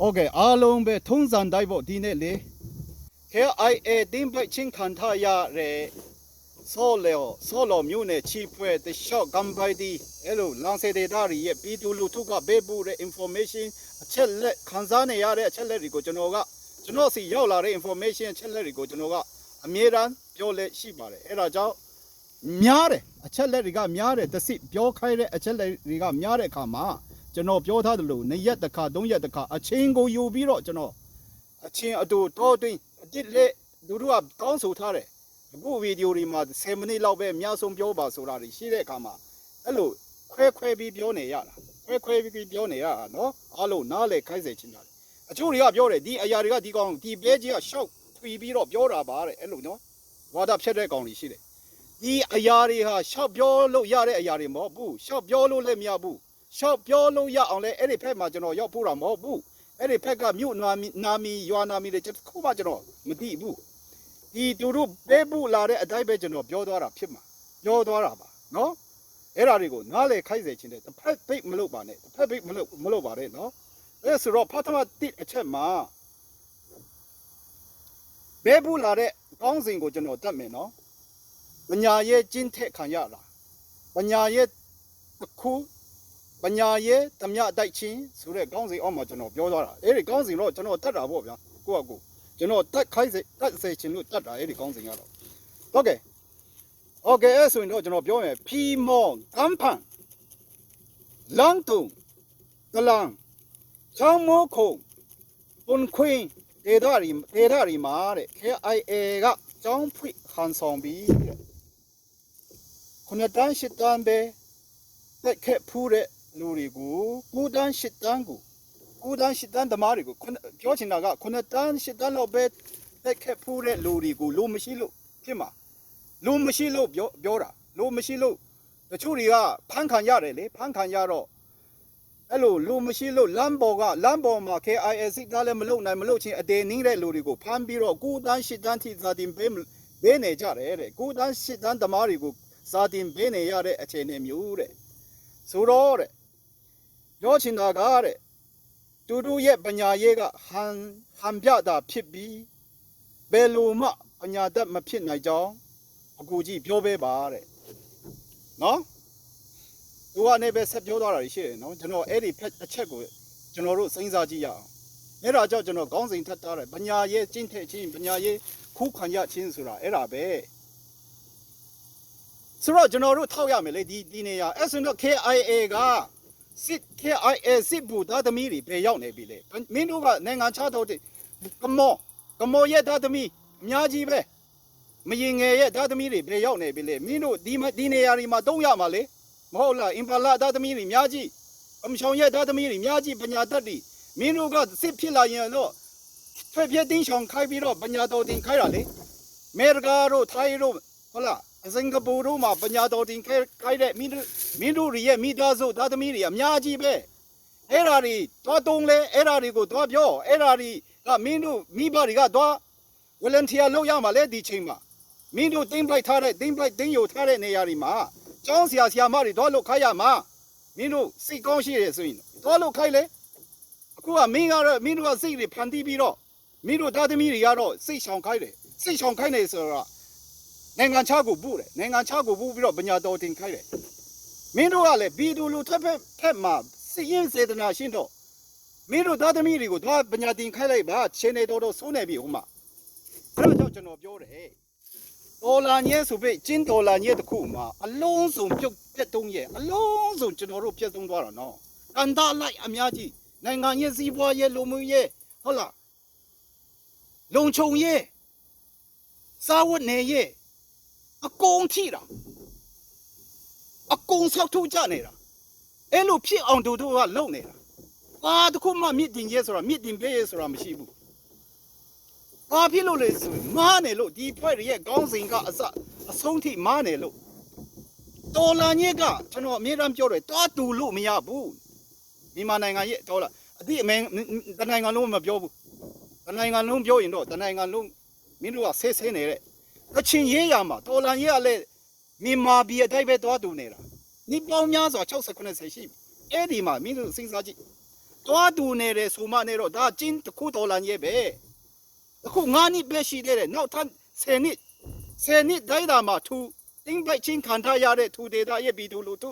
โอเคအားလုံးပဲထုံးစံတိုင်းပေါ့ဒီနေ့လေ KIA တင်းပိုက်ချင်းခံထားရတဲ့ဆောလေဆောလောမျိုးနဲ့ချီဖွဲတလျှော့ကမ်ပိုက်ဒီအဲ့လိုလန်စေဒေတာရဲ့ပြည်သူလူထုကပေးပို့တဲ့ information အချက်လက်ခန်းစားနေရတဲ့အချက်လက်တွေကိုကျွန်တော်ကကျွန်တော်စီရောက်လာတဲ့ information အချက်လက်တွေကိုကျွန်တော်ကအမြဲတမ်းပြောလဲရှိပါတယ်အဲ့ဒါကြောင့်များတယ်အချက်လက်တွေကများတယ်တစ်စစ်ပြောခိုင်းတဲ့အချက်လက်တွေကများတဲ့အခါမှာ ကျွန်တော်ပြောထားသလိုနှစ်ရက်တစ်ခါသုံးရက်တစ်ခါအချင်းကိုယူပြီးတော့ကျွန်တော်အချင်းအတူတော့တွင်းအစ်လက်လူတို့ကကောင်းဆိုထားတယ်အခုဗီဒီယိုတွေမှာ10မိနစ်လောက်ပဲအများဆုံးပြောပါဆိုတာတွေရှိတဲ့အခါမှာအဲ့လိုခွဲခွဲပြီးပြောနေရတာခွဲခွဲပြီးပြောနေရတာနော်အားလုံးနားလေခိုင်းစေချင်တာလေအချို့တွေကပြောတယ်ဒီအရာတွေကဒီကောင်ဒီဘဲကြီးကရှောက်ထွီပြီးတော့ပြောတာပါတဲ့အဲ့လိုနော်ဝါဒဖြတ်တဲ့ကောင်တွေရှိတယ်ဒီအရာတွေဟာရှောက်ပြောလို့ရတဲ့အရာတွေမဟုတ်ဘူးရှောက်ပြောလို့လည်းမရဘူး ရှောက်ပြောလို့ရအောင်လဲအဲ့ဒီဖက်မှာကျွန်တော်ရောက်ဖို့တာမဟုတ်ဘူးအဲ့ဒီဖက်ကမြို့နာမီနာမီရွာနာမီတွေကျွန်တော်ခုမှကျွန်တော်မသိဘူးဒီသူတို့ပေးဖို့လာတဲ့အတိုင်းပဲကျွန်တော်ပြောသွားတာဖြစ်မှာပြောသွားတာပါနော်အဲ့ဒါတွေကိုနားလေခိုက်စေခြင်းတဲ့တစ်ဖက်ပိတ်မလုပ်ပါနဲ့တစ်ဖက်ပိတ်မလုပ်မလုပ်ပါနဲ့နော်အဲ့ဆိုတော့ဖတ်ထမတိအချက်မှာပေးဖို့လာတဲ့ကောင်းစဉ်ကိုကျွန်တော်တတ်မယ်နော်ပညာရဲ့ကျင့်ထက်ခံရတာပညာရဲ့တစ်ခု ပညာရဲ့ဓမြတိုက်ချင်းဆိုတဲ့ကောင်းစဉ်အောက်မှာကျွန်တော်ပြောသွားတာအဲ့ဒီကောင်းစဉ်တော့ကျွန်တော်တတ်တာပေါ့ဗျာကိုယ့်အကူကျွန်တော်တတ်ခိုင်းစေတတ်စေချင်လို့တတ်တာအဲ့ဒီကောင်းစဉ်ကတော့ဟုတ်ကဲ့ဟုတ်ကဲ့အဲ့ဆိုရင်တော့ကျွန်တော်ပြောမယ်ဖီမောင်ကမ်ဖန်လန်တုံတလန်ချောင်းမိုးခုံပွန်ခွင်းဒေတာရီဒေတာရီမှာတဲ့ KIA ကကျောင်းဖွင့်ခန်းဆောင်ပြီးတဲ့ခုနှစ်တန်းရှစ်တန်းပဲတက်ခက်ဖူးတဲ့ လူတွေကိုကိုတန်းရှစ်တန်းကိုကိုတန်းရှစ်တန်းဓမားတွေကိုခုနှစ်ပြောချင်တာကခုနှစ်တန်းရှစ်တန်းလောက်ပဲတက်ခက်ဖူးတဲ့လူတွေကိုလိုမရှိလို့ဖြစ်မှာလိုမရှိလို့ပြောပြောတာလိုမရှိလို့တချို့တွေကဖန်ခံရတယ်လေဖန်ခံရတော့အဲ့လိုလိုမရှိလို့လမ်းပေါ်ကလမ်းပေါ်မှာ KIS ကလည်းမလုံနိုင်မလုံချင်းအတေနင်းတဲ့လူတွေကိုဖမ်းပြီးတော့ကိုတန်းရှစ်တန်းထိသာတင်ပေးမပေးနေကြတယ်တဲ့ကိုတန်းရှစ်တန်းဓမားတွေကိုစာတင်ပေးနေရတဲ့အခြေအနေမျိုးတဲ့ဆိုတော့တဲ့ ပြောချင်တာကတဲ့တူတူရဲ့ပညာရေးကဟန်ဟန်ပြတာဖြစ်ပြီးဘယ်လိုမှပညာတတ်မဖြစ်နိုင်ကြောင်းအကူကြီးပြောပေးပါတဲ့နော်သူကနေပဲဆက်ပြောသွားတာရှိတယ်နော်ကျွန်တော်အဲ့ဒီဖက်အချက်ကိုကျွန်တော်တို့စဉ်းစားကြည့်ရအောင်အဲ့ဒါကြောင့်ကျွန်တော်ခေါင်းစဉ်ထပ်ထားတယ်ပညာရေးကျင့်ထက်ခြင်းပညာရေးခုခံရခြင်းဆိုတာအဲ့ဒါပဲဆိုတော့ကျွန်တော်တို့ထောက်ရမယ်လေဒီဒီနေရာအဲ့ဆိုတော့ KIA က စစ် KIA စစ်ဘူသားသမီးတွေပဲရောက်နေပြီလေမင်းတို့ကနိုင်ငံခြားတော့ကမောကမောရဲ့သားသမီးအများကြီးပဲမရင်ငယ်ရဲ့သားသမီးတွေပဲရောက်နေပြီလေမင်းတို့ဒီဒီနေရာတွေမှာတုံးရမှာလေမဟုတ်လားအင်ပါလာသားသမီးတွေအများကြီးအမချောင်ရဲ့သားသမီးတွေအများကြီးပညာတတ်တွေမင်းတို့ကစစ်ဖြစ်လာရင်တော့ဖက်ပြက်တင်းချောင်ခိုင်းပြီးတော့ပညာတော်တင်ခိုင်းတာလေအမေရိကတို့ထိုင်းတို့ဟုတ်လား စင်ကာပူတို့မှာပညာတော်တင်ခဲခိုင်းတဲ့မင်းတို့မင်းတို့ရဲ့မိသားစုသားသမီးတွေအများကြီးပဲအဲ့ဓာတွေသွားတုံးလဲအဲ့ဓာတွေကိုသွားပြောအဲ့ဓာတွေကမင်းတို့မိဘတွေကသွားဝလန်တီယာလုပ်ရမှာလေဒီချိန်မှာမင်းတို့တင်းပလိုက်ထားတဲ့တင်းပလိုက်တင်းယိုထားတဲ့နေရာတွေမှာကျောင်းဆရာဆရာမတွေသွားလို့ခိုင်းရမှာမင်းတို့စိတ်ကောင်းရှိရဆိုရင်သွားလို့ခိုင်းလေအခုကမင်းကတော့မင်းတို့ကစိတ်တွေဖန်တီးပြီးတော့မင်းတို့သားသမီးတွေကတော့စိတ်ဆောင်ခိုင်းတယ်စိတ်ဆောင်ခိုင်းနေဆိုတော့ နိုင်ငံခြားကိုပို့တယ်နိုင်ငံခြားကိုပို့ပြီးတော့ပညာတော်တင်ခိုင်းတယ်မင်းတို့ကလည်းဘီဒူလူထက်ဖက်ဖက်မှာစီရင်စေတနာရှင်းတော့မင်းတို့သားသမီးတွေကိုသွားပညာတင်ခိုင်းလိုက်ပါချင်းနေတော်တော်စိုးနေပြီဟိုမှာအဲ့တော့ကျွန်တော်ပြောတယ်ဒေါ်လာညဲဆိုပြီးကျင်းဒေါ်လာညဲတစ်ခုမှာအလုံးစုံပြုတ်ပြတ်တုံးရဲ့အလုံးစုံကျွန်တော်တို့ပြတ်သုံးသွားတာနော်ကန်တာလိုက်အများကြီးနိုင်ငံရဲ့စီးပွားရေးလူမှုရေးဟုတ်လားလုံခြုံရေးစားဝတ်နေရေး အကုန်ထိတာအကုန်ဆောက်ထုတ်ကြနေတာအဲ့လိုဖြစ်အောင်တို့တို့ကလုပ်နေတာဘာတစ်ခုမှမြင့်တင်ရဲဆိုတာမြင့်တင်ပေးရဲဆိုတာမရှိဘူးဘာဖြစ်လို့လဲဆိုရင်မားနေလို့ဒီဖွဲ့ရဲ့ကောင်းစဉ်ကအစအဆုံးထိမားနေလို့တော်လာညက်ကကျွန်တော်အမြဲတမ်းပြောတယ်တွားတူလို့မရဘူးမြန်မာနိုင်ငံရဲ့တော်လာအတိအမင်းတနိုင်ငံလုံးမပြောဘူးတနိုင်ငံလုံးပြောရင်တော့တနိုင်ငံလုံးမင်းတို့ကဆဲဆဲနေတဲ့ ကချင်ရေးရမှာတော်လန်ရေးကလည်းမြန်မာပြည်အတိုင်းပဲသွားတူနေတာနိပေါင်းများစွာ60 90ရှိပြီအဲ့ဒီမှာမင်းတို့စဉ်းစားကြည့်တွားတူနေတယ်ဆိုမှနေတော့ဒါကျင်းတစ်ခုတော်လာရဲ့ပဲအခုငါးနှစ်ပဲရှိသေးတယ်နောက်ထပ်10နှစ်10နှစ်တိုင်းတာမှာသူတင်းပိုက်ချင်းခံထားရတဲ့သူဒေတာရဲ့ဘီဒူလူထု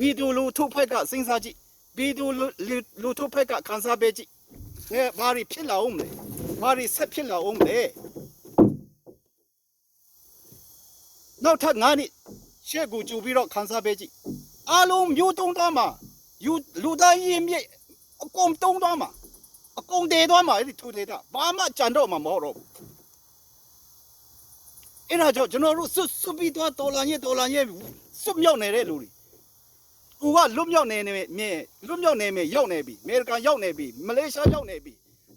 ဘီဒူလူထုဖက်ကစဉ်းစားကြည့်ဘီဒူလူလူထုဖက်ကခံစားပေးကြည့်အဲဘာတွေဖြစ်လာအောင်လဲဘာတွေဆက်ဖြစ်လာအောင်လဲ နောက်ထပ်ငါးနှစ်ရှေ့ကိုကြူပြီးတော့ခံစားပေးကြည့်အားလုံးမျိုးတုံးသားမှာယူလူသားရင်မြစ်အကုန်တုံးသွားမှာအကုန်တည်သွားမှာအဲ့ဒီသူဒေတာဘာမှကြံတော့မှာမဟုတ်တော့ဘူးအဲ့ဒါကြောင့်ကျွန်တော်တို့စွတ်စွတ်ပြီးတော့ဒေါ်လာညက်ဒေါ်လာညက်စွတ်မြောက်နေတဲ့လူတွေကိုကလွတ်မြောက်နေနေမြဲလွတ်မြောက်နေမြဲရောက်နေပြီအမေရိကန်ရောက်နေပြီမလေးရှားရောက်နေပြီ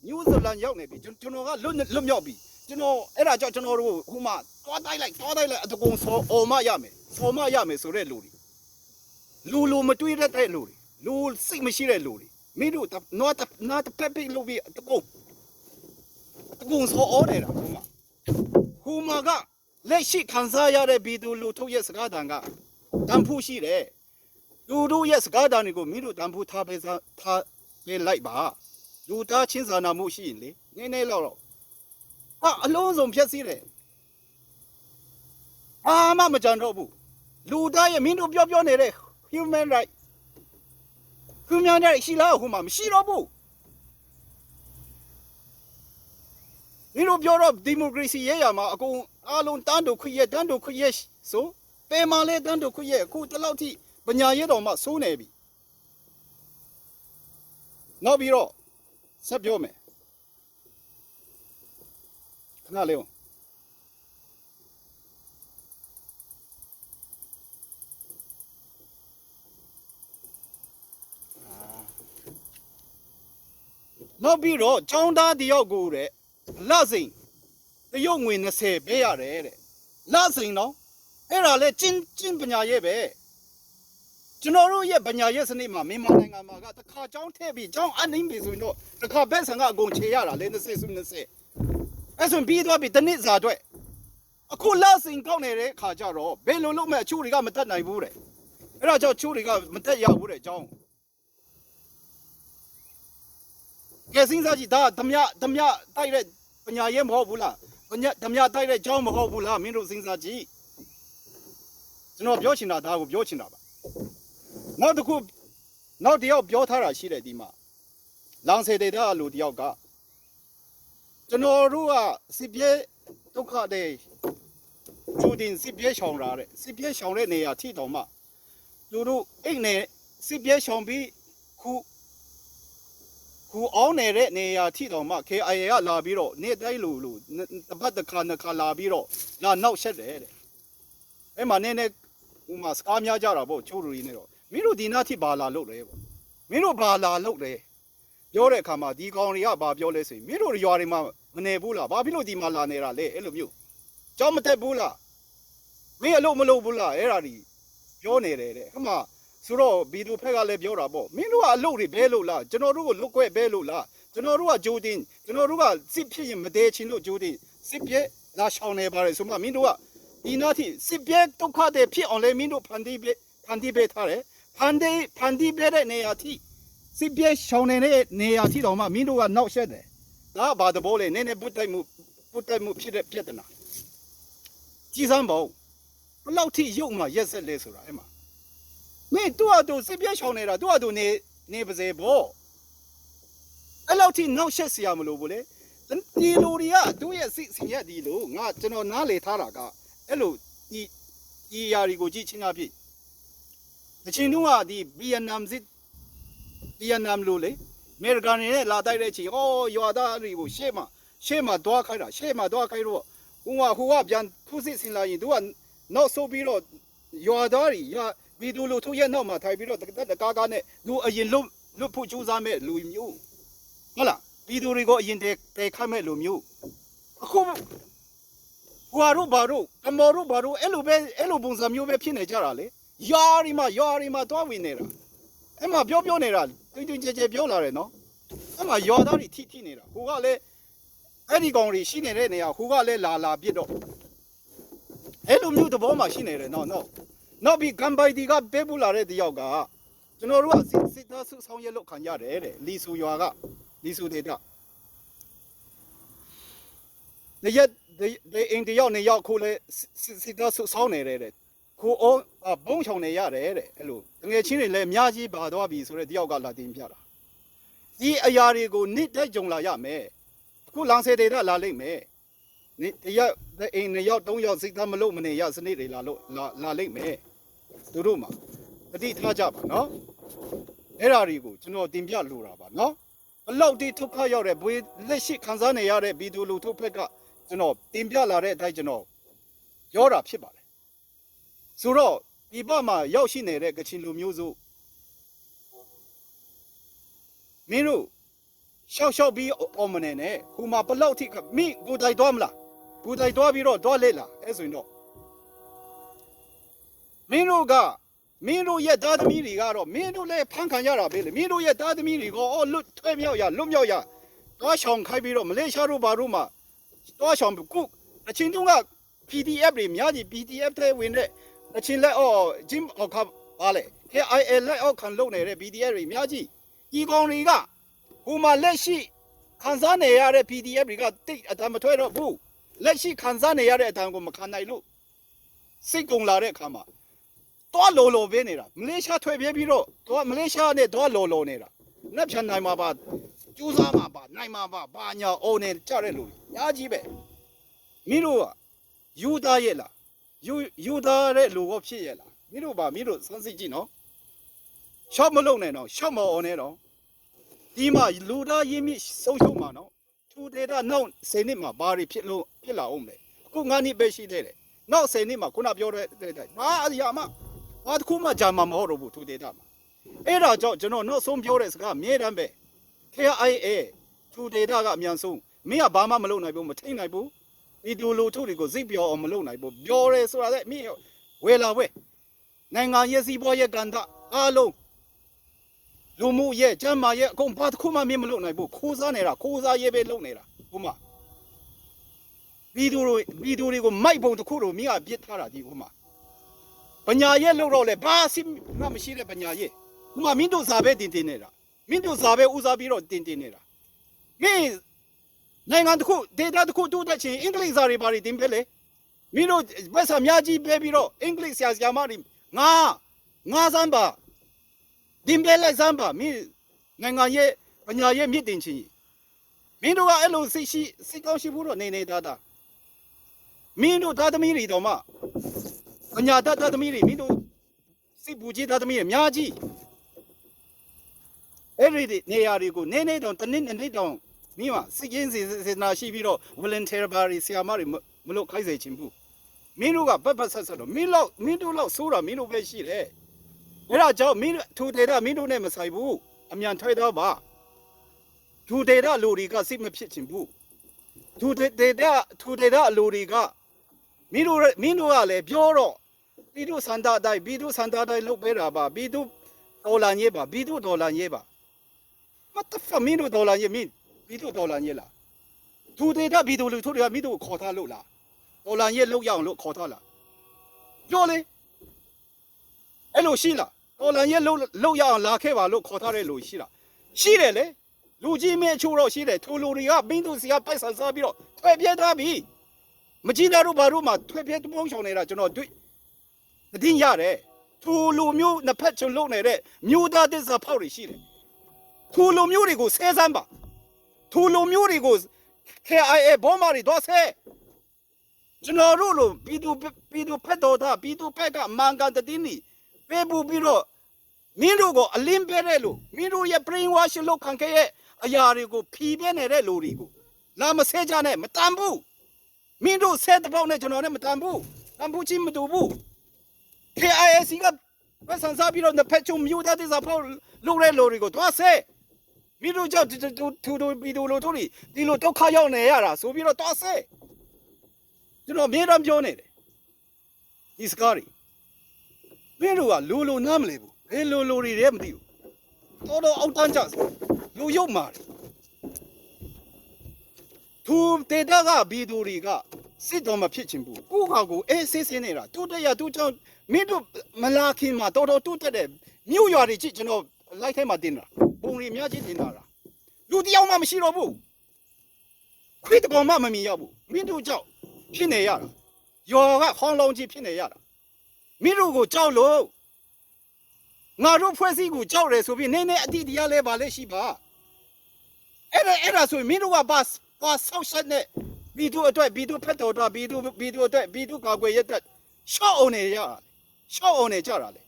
နယူးဇီလန်ရောက်နေပြီကျွန်ကျွန်တော်ကလွတ်လွတ်မြောက်ပြီ ကျွန်တော်အဲ့ဒါကြောင့်ကျွန်တော်တို့ဟိုမှာတွားတိုက်လိုက်တွားတိုက်လိုက်အတကုံဆောအော်မရမယ်ဆော်မရမယ်ဆိုတဲ့လူတွေလူလူမတွေးတတ်တဲ့လူတွေလူစိတ်မရှိတဲ့လူတွေမင်းတို့တော့နာတပက်ပိလို့ပြီးအတကုံအတကုံဆောအော်နေတာဟိုမှာဟူမာကလက်ရှိခံစားရတဲ့ဘီသူလူထုတ်ရဲ့စကားတန်ကတန်ဖို့ရှိတယ်လူတို့ရဲ့စကားတန်တွေကိုမင်းတို့တန်ဖို့ထားပေးစားထားပေးလိုက်ပါလူသားချင်းစာနာမှုရှိရင်လေနည်းနည်းတော့ တော့ဟာအလုံးစုံဖြတ်စည်းတယ်အာမမကြံတော့ဘူးလူသားရဲ့မင်းတို့ပြောပြောနေတဲ့ human right human right ရှိလားဟိုမှာမရှိတော့ဘူးမင်းတို့ပြောတော့ဒီမိုကရေစီရဲ့ရမှာအကုန်အားလုံးတန်းတူခွင့်ရတန်းတူခွင့်ရဆိုပေမာလဲတန်းတူခွင့်ရအခုတလောက်ထိပညာရဲတော်မှစိုးနေပြီနောက်ပြီးတော့ဆက်ပြောမယ် ခဏလေးအောင်နောက်ပြီးတော့ចောင်းသားတယောက်ကိုတဲ့လစိန်တရုတ်ငွေ20ပေးရတယ်တဲ့လစိန်တော့အဲ့ဒါလဲကျင်းကျင်းပညာရဲ့ပဲကျွန်တော်တို့ရဲ့ပညာရဲ့စနစ်မှာမြန်မာနိုင်ငံမှာကတစ်ခါကြောင်းထည့်ပြီးကြောင်းအနှိမ့်ပြီဆိုရင်တော့တစ်ခါဘက်ဆန်ကအကုန်ခြေရတာလေ20စု20 အဲ့ဆိုပြီးသွားပြီတနစ်စာအတွက်အခုလစိန်ကောက်နေတဲ့ခါကျတော့ဘယ်လိုလုပ်မဲ့အချို့တွေကမတက်နိုင်ဘူးတဲ့အဲ့ဒါကြောင့်ချို့တွေကမတက်ရဘူးတဲ့အကြောင်းကဲစဉ်းစားကြည့်ဒါဓမြဓမြတိုက်တဲ့ပညာရဲမဟုတ်ဘူးလားပညာဓမြတိုက်တဲ့အကြောင်းမဟုတ်ဘူးလားမင်းတို့စဉ်းစားကြည့်ကျွန်တော်ပြောချင်တာဒါကိုပြောချင်တာပါနောက်တစ်ခုနောက်တစ်ယောက်ပြောထားတာရှိတယ်ဒီမှာလောင်စေတေတာလူတစ်ယောက်က ကျွန်တော်တို့ကစစ်ပြေဒုက္ခတဲ့ဂျူတင်စစ်ပြေရှောင်လာတဲ့စစ်ပြေရှောင်တဲ့နေရာထိတောင်မှသူတို့အိတ်နဲ့စစ်ပြေရှောင်ပြီးခုခုအောင်နေတဲ့နေရာထိတော်မှ KIA ကလာပြီးတော့နေတိုင်းလူလူတစ်ပတ်တစ်ခါနှစ်ခါလာပြီးတော့လာနောက်ဆက်တယ်တဲ့အဲ့မှာနည်းနည်းဟိုမှာစကားများကြတာပေါ့ချိုးလူကြီးနေတော့မင်းတို့ဒီနာထိဘာလာလုပ်လဲပေါ့မင်းတို့ဘာလာလုပ်လဲပြောတဲ့အခါမှာဒီကောင်တွေကဘာပြောလဲဆိုရင်မင်းတို့ရွာတွေမှာ မနေဘူးလားဘာဖြစ်လို့ဒီမှာလာနေတာလဲအဲ့လိုမျိုးကြောင်းမတက်ဘူးလားမင်းအလုပ်မလုပ်ဘူးလားအဲ့ဒါဒီပြောနေတယ်တဲ့ဟမှဆိုတော့ဘီဒူဖက်ကလည်းပြောတာပေါ့မင်းတို့ကအလုပ်တွေဘဲလို့လားကျွန်တော်တို့ကိုလွတ်ခွဲဘဲလို့လားကျွန်တော်တို့ကဂျိုးတင်ကျွန်တော်တို့ကစစ်ဖြစ်ရင်မတဲချင်းလို့ဂျိုးတင်စစ်ပြဲလာရှောင်းနေပါတယ်ဆိုမှမင်းတို့ကဒီနာတိစစ်ပြဲဒုက္ခတွေဖြစ်အောင်လဲမင်းတို့ဖန်တီးပေးဖန်တီးပေးထားတယ်ဖန်တီးဖန်တီးပေးတဲ့နေရာထိစစ်ပြဲရှောင်းနေတဲ့နေရာထိတော့မှမင်းတို့ကနောက်ဆက်တယ် ဒါကဘာတဘောလဲနည်းနည်းပုတ်တိုက်မှုပုတ်တိုက်မှုဖြစ်တဲ့ပြဿနာကြည်စမ်းပေါ့ဘယ်လောက်ထိရုပ်မှရက်ဆက်လဲဆိုတာအဲ့မှာ မင်းတို့အတူစစ်ပြတ်ချောင်းနေတာတို့အတူနေနေပါစေဗောအဲ့လောက်ထိနောက်ရှက်เสียမလို့ဘူးလေဒီလိုတွေကတို့ရဲ့စိတ်ဆင်ရက်ဒီလိုငါကျွန်တော်နားလေထားတာကအဲ့လိုဒီဒီယာရီကိုကြည့်ချင်းအဖြစ်တချင်တို့ကဒီဗီယက်နမ်စစ်ဗီယက်နမ်လို့လေအ မေရိကန်တွေနဲ့လာတိုက်တဲ့ချိန်ဩရွာသားတွေကိုရှေ့မှာရှေ့မှာတွားခိုင်းတာရှေ့မှာတွားခိုင်းတော့ဟိုကဟိုကပြန်ခုစစ်ဆင်လာရင်တို့ကနောက်ဆုတ်ပြီးတော့ရွာသားတွေရွာဗီဒီယိုလိုထုတ်ရဲ့နောက်မှာထိုင်ပြီးတော့တကတကားကားနဲ့လူအရင်လွတ်လွတ်ဖို့ကြိုးစားမဲ့လူမျိုးဟုတ်လားဗီဒီယိုတွေကိုအရင်တည်းတည်ခတ်မဲ့လူမျိုးအခုဟွာတို့ဘာတို့အမော်တို့ဘာတို့အဲ့လိုပဲအဲ့လိုပုံစံမျိုးပဲဖြစ်နေကြတာလေယာရီမှာယာရီမှာတွားဝင်နေတာ အဲ့မှာပြောပြောနေတာတွင်တွင်ကြဲကြဲပြောလာတယ်နော်အဲ့မှာယာသားတွေထိထိနေတာဟိုကလည်းအဲ့ဒီကောင်တွေရှိနေတဲ့နေရာဟိုကလည်းလာလာပြစ်တော့အဲ့လိုမျိုးသဘောမှရှိနေတယ်နော်နော်နောက်ပြီးကမ်ပိုင်တီကပေးပူလာတဲ့တယောက်ကကျွန်တော်တို့ကစစ်စစ်သားစုဆောင်ရွက်လို့ခံရတယ်တဲ့လီဆူရွာကလီဆူဒေတာနေရက်ဒီအင်တယောက်နေရောက်ခိုးလဲစစ်စစ်သားစုဆောင်နေတယ်တဲ့ ခိုးအောင်အဘုံချောင်နေရတယ်တဲ့အဲ့လိုတငယ်ချင်းတွေလည်းအများကြီးပါသွားပြီဆိုတော့တယောက်ကလာတင်ပြတာဒီအရာတွေကိုနစ်တဲ့ကြုံလာရမယ်အခုလန်စေဒေတာလာလိမ့်မယ်နေတရက်ဒီအင်နေရောက်၃ယောက်စစ်သားမလို့မနေရစနစ်တွေလာလို့လာလာလိမ့်မယ်သူတို့မှာတတိထားကြပါနော်အဲ့ဓာတွေကိုကျွန်တော်တင်ပြလိုတာပါနော်ဘလောက်တိထုတ်ခရောက်တဲ့ဘွေလက်ရှိခံစားနေရတဲ့ဘီသူလူထုတ်ဖက်ကကျွန်တော်တင်ပြလာတဲ့အတိုင်းကျွန်တော်ပြောတာဖြစ်ပါတယ် ဆိုတော့ဒီဘက်မှာရောက်ရှိနေတဲ့ကချင်လူမျိုးစုမင်းတို့ရှောက်ရှောက်ပြီးအော်မနေနဲ့ဟိုမှာဘလောက်ထိမင်းကိုတိုင်သွားမလားကိုတိုင်သွားပြီးတော့သွားလက်လားအဲ့ဆိုရင်တော့မင်းတို့ကမင်းတို့ရဲ့သားသမီးတွေကတော့မင်းတို့လည်းဖန်ခံရတာပဲလေမင်းတို့ရဲ့သားသမီးတွေကအော်လွတ်ထွဲမြောက်ရလွတ်မြောက်ရတွားဆောင်ခိုင်းပြီးတော့မလေးရှားတို့ဘာတို့မှတွားဆောင်ခုအချင်းတုန်းက PDF တွေအများကြီး PDF တွေဝင်တဲ့ အချင်းလက်အော်ဂျင်းအော်ခါပါလေ KIA လက်အောက်ခံလုပ်နေတဲ့ PDF တွေအများကြီးဒီကောင်တွေကဟိုမှာလက်ရှိခံစားနေရတဲ့ PDF တွေကတိတ်အတမ်းမထွဲတော့ဘူးလက်ရှိခံစားနေရတဲ့အတမ်းကိုမခံနိုင်လို့စိတ်ကုန်လာတဲ့အခါမှာတော့လော်လော်ပဲနေတာမလေးရှားထွက်ပြေးပြီးတော့တော့မလေးရှားနဲ့တော့လော်လော်နေတာနှက်ဖြန်နိုင်မှာပါကျူးစားမှာပါနိုင်မှာပါဘာညာအိုနေကြတဲ့လူညာကြီးပဲမင်းတို့ကယူသားရဲ့လား ယူယူသားတဲ့လူကဖြစ်ရဲ့လားမင်းတို့ပါမင်းတို့စမ်းစစ်ကြည့်နော်ရှော့မလုံနဲ့တော့ရှော့မအောင်နဲ့တော့ဒီမှာလူသားရင်းမြစ်ဆုံးရှုံးမှာနော်ထူဒေတာနောက်စိနှစ်မှာဘာတွေဖြစ်လို့ဖြစ်လာအောင်လဲအခုငါးနှစ်ပဲရှိသေးတယ်နောက်စိနှစ်မှာခုနပြောတဲ့ဘာအရာမှဘာတစ်ခုမှကြာမှာမဟုတ်တော့ဘူးသူဒေတာမှာအဲ့ဒါကြောင့်ကျွန်တော်နောက်ဆုံးပြောတဲ့စကားအမြဲတမ်းပဲ KIA သူဒေတာကအမြန်ဆုံးမင်းကဘာမှမလုပ်နိုင်ဘူးမထိန်နိုင်ဘူး ဒီတူလူထုတွေကိုစိတ်ပြောအောင်မလုပ်နိုင်ဘူးပြောရဲဆိုတာလေမင်းဝေလာဝဲနိုင်ငံရဲ့စီးပွားရေးကဏ္ဍအားလုံးလူမှုရဲ့ကျန်းမာရေးအကုန်ဘာတစ်ခုမှမင်းမလုပ်နိုင်ဘူးခိုးစားနေတာခိုးစားရေးပဲလုပ်နေတာဟုတ်မှာဗီဒီယိုဗီဒီယိုတွေကိုမိုက်ပုံတစ်ခုတော့မင်းကပြစ်ထားတာဒီဟုတ်မှာပညာရဲ့လို့တော့လေဘာစိမှမရှိတဲ့ပညာရဲ့ခုမှမင်းတို့စာပဲတင်တင်နေတာမင်းတို့စာပဲဦးစားပြီးတော့တင်တင်နေတာမင်း နိုင်ငံတစ်ခုဒေတာတစ်ခုတိုးတက်ချင်အင်္ဂလိပ်စာတွေဘာတွေတင်ပဲလေမင်းတို့ဘက်စာအများကြီးပဲပြီးတော့အင်္ဂလိပ်ဆရာဆရာမတွေငါငါစမ်းပါတင်ပဲလိုက်စမ်းပါမင်းနိုင်ငံရဲ့ပညာရဲ့မြင့်တင်ချင်မင်းတို့ကအဲ့လိုစိတ်ရှိစိတ်ကောင်းရှိဖို့တော့နေနေတာတာမင်းတို့သားသမီးတွေတော့မှအညာတတ်တသမီးတွေမင်းတို့စိတ်ပူကြီးတတ်သမီးတွေအများကြီးအဲ့ဒီနေရာတွေကိုနေနေတောင်တနည်းနည်းတောင် မိမစိတ်ရင်းစေစေနာရှိပြီးတော့ volunteer ဘာတွေဆရာမတွေမလို့ခိုင်းစေချင်ဘူးမင်းတို့ကပတ်ပတ်ဆက်ဆက်တော့မင်းလောက်မင်းတို့လောက်ဆိုးတာမင်းတို့ပဲရှိတယ်အဲ့ဒါကြောင့်မင်းထူဒေတာမင်းတို့နဲ့မဆိုင်ဘူးအမြန်ထွေတော့ပါထူဒေတာလူတွေကစိတ်မဖြစ်ချင်ဘူးထူဒေတာထူဒေတာလူတွေကမင်းတို့မင်းတို့ကလည်းပြောတော့ပြည်သူစန္ဒာတိုင်းပြည်သူစန္ဒာတိုင်းလုတ်ပေးတာပါပြည်သူဒေါ်လာညေးပါပြည်သူဒေါ်လာညေးပါမတ်တဖမင်းတို့ဒေါ်လာညေးမင်း ပြည်သူဒေါ်လာညေးလားသူဒေတာပြည်သူလူထုတွေကမင်းတို့ခေါ်ထားလို့လားဒေါ်လာညေးလုတ်ရအောင်လို့ခေါ်ထားလားပြောလေအဲ့လိုရှိလားဒေါ်လာညေးလုတ်လုတ်ရအောင်လာခဲ့ပါလို့ခေါ်ထားတဲ့လူရှိလားရှိတယ်လေလူကြီးမင်းချိုးတော့ရှိတယ်ထိုလူတွေကမင်းတို့စီကပိုက်ဆံစားပြီးတော့ထွေပြဲထားပြီမကြည့်တာတို့ဘာတို့မှထွေပြဲတုံးချောင်နေတာကျွန်တော်တွေ့တည်ရတယ်ထိုလူမျိုးနှစ်ဖက်ချုံလုံနေတဲ့မြို့သားတစ္ဆာဖောက်တွေရှိတယ်ထိုလူမျိုးတွေကိုဆဲစမ်းပါ ထိုလူမျိုးတွေကို KIA ဘောမာတွေတော့ဆဲကျွန်တော်တို့လိုပြည်သူပြည်သူဖက်တော်သားပြည်သူဖက်ကမန်ကန်တတင်းနီပေးပူပြီးတော့မင်းတို့ကိုအလင်းပေးတဲ့လူမင်းတို့ရဲ့ brain wash လုပ်ခံခဲ့ရဲ့အရာတွေကိုဖြီးပေးနေတဲ့လူတွေကိုလာမဆဲကြနဲ့မတန်ဘူးမင်းတို့ဆဲတဲ့ပေါက်နဲ့ကျွန်တော်နဲ့မတန်ဘူးတန်ဘူးချင်းမတူဘူး KIS ကပတ်စံစားပြီးတော့နှစ်ဖက်ချုံမြို့သားတဲ့စားဖောက်လုပ်တဲ့လူတွေကိုတွားဆဲ မိတို့ကြောင့်တူတူတူဗီဒီယိုလိုတို့ဒီလိုဒုက္ခရောက်နေရတာဆိုပြီးတော့တွားဆဲကျွန်တော်မြေတော်ပြောနေတယ်ဒီစကားတွေမင်းတို့ကလူလူနားမလဲဘူးဘယ်လူလူတွေလည်းမသိဘူးတော်တော်အောက်တန်းကြလူရုပ်မာတယ်သူတေတာကဗီဒီယိုတွေကစစ်တော်မဖြစ်ချင်ဘူးကိုဟာကိုအေးဆေးဆေးနေတာတူတက်ရတူကြောင့်မင်းတို့မလာခင်မှာတော်တော်တူတက်တဲ့မြို့ရွာတွေကြည့်ကျွန်တော်လိုက်ထဲမှာတင်တာ ပုံတွေအများကြီးတင်တာလားလူတစ်ယောက်မှမရှိတော့ဘူးခွေးတကောင်မှမမြင်ရဘူးမင်းတို့ကြောင့်ဖြစ်နေရတာယော်ကခေါင်းလုံးကြီးဖြစ်နေရတာမင်းတို့ကိုကြောက်လို့ငါတို့ဖွဲ့စည်းကိုကြောက်တယ်ဆိုပြီးနည်းနည်းအတိတရားလဲပါလဲရှိပါအဲ့ဒါအဲ့ဒါဆိုရင်မင်းတို့ကဘာဘာဆောက်ဆက်နဲ့ဘီတို့အတွက်ဘီတို့ဖက်တော်အတွက်ဘီတို့ဘီတို့အတွက်ဘီတို့ကာကွယ်ရက်အတွက်ရှော့အောင်နေရရှော့အောင်နေကြတာလေ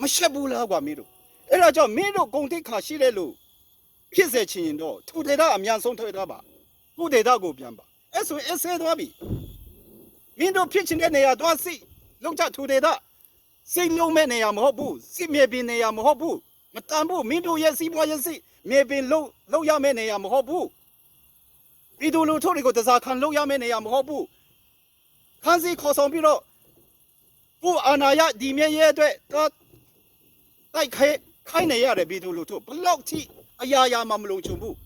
မရှက်ဘူးလားကွာမင်းတို့ အဲ့ဒါကြောင့်မင်းတို့ဂုံတိတ်ခါရှိတဲ့လို့ဖြစ်စေချင်ရင်တော့ထူဒေတာအမြန်ဆုံးထွက်သွားပါကိုဒေတာကိုပြန်ပါအဲ့ဆိုရင်အဆဲသွားပြီမင်းတို့ဖြစ်ချင်တဲ့နေရာသွားစိလုံးချထူဒေတာစိတ်လုံးမဲ့နေရာမဟုတ်ဘူးစစ်မြေပြင်နေရာမဟုတ်ဘူးမတန်ဘူးမင်းတို့ရဲ့စီးပွားရေးစိမြေပြင်လုံးလုံးရမယ့်နေရာမဟုတ်ဘူးပြည်သူလူထုတွေကိုတစားခံလုပ်ရမယ့်နေရာမဟုတ်ဘူးခန်းစီခေါ်ဆောင်ပြီးတော့ကိုအာနာယဒီမြဲရဲ့အတွက်တော့တိုက်ခဲ ခိုင်းနေရတယ်ပြည်သူလူထုဘလောက်ထိအရာရာမှမလုံခြုံဘူး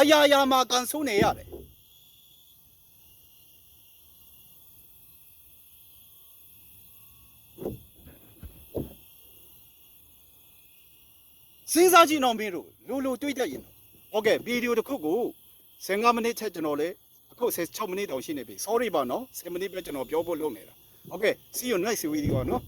အရာရာမှကန်ဆိုးနေရတယ်စဉ်းစားကြည့်တော့မင်းတို့လူလူတွေးတတ်ရင်ဟုတ်ကဲ့ဗီဒီယိုတစ်ခုကို15မိနစ်ချက်ကျွန်တော်လေအခု16မိနစ်တောင်ရှိနေပြီ sorry ပါနော်10မိနစ်ပဲကျွန်တော်ပြောဖို့လုပ်နေတာ okay see you next video နော်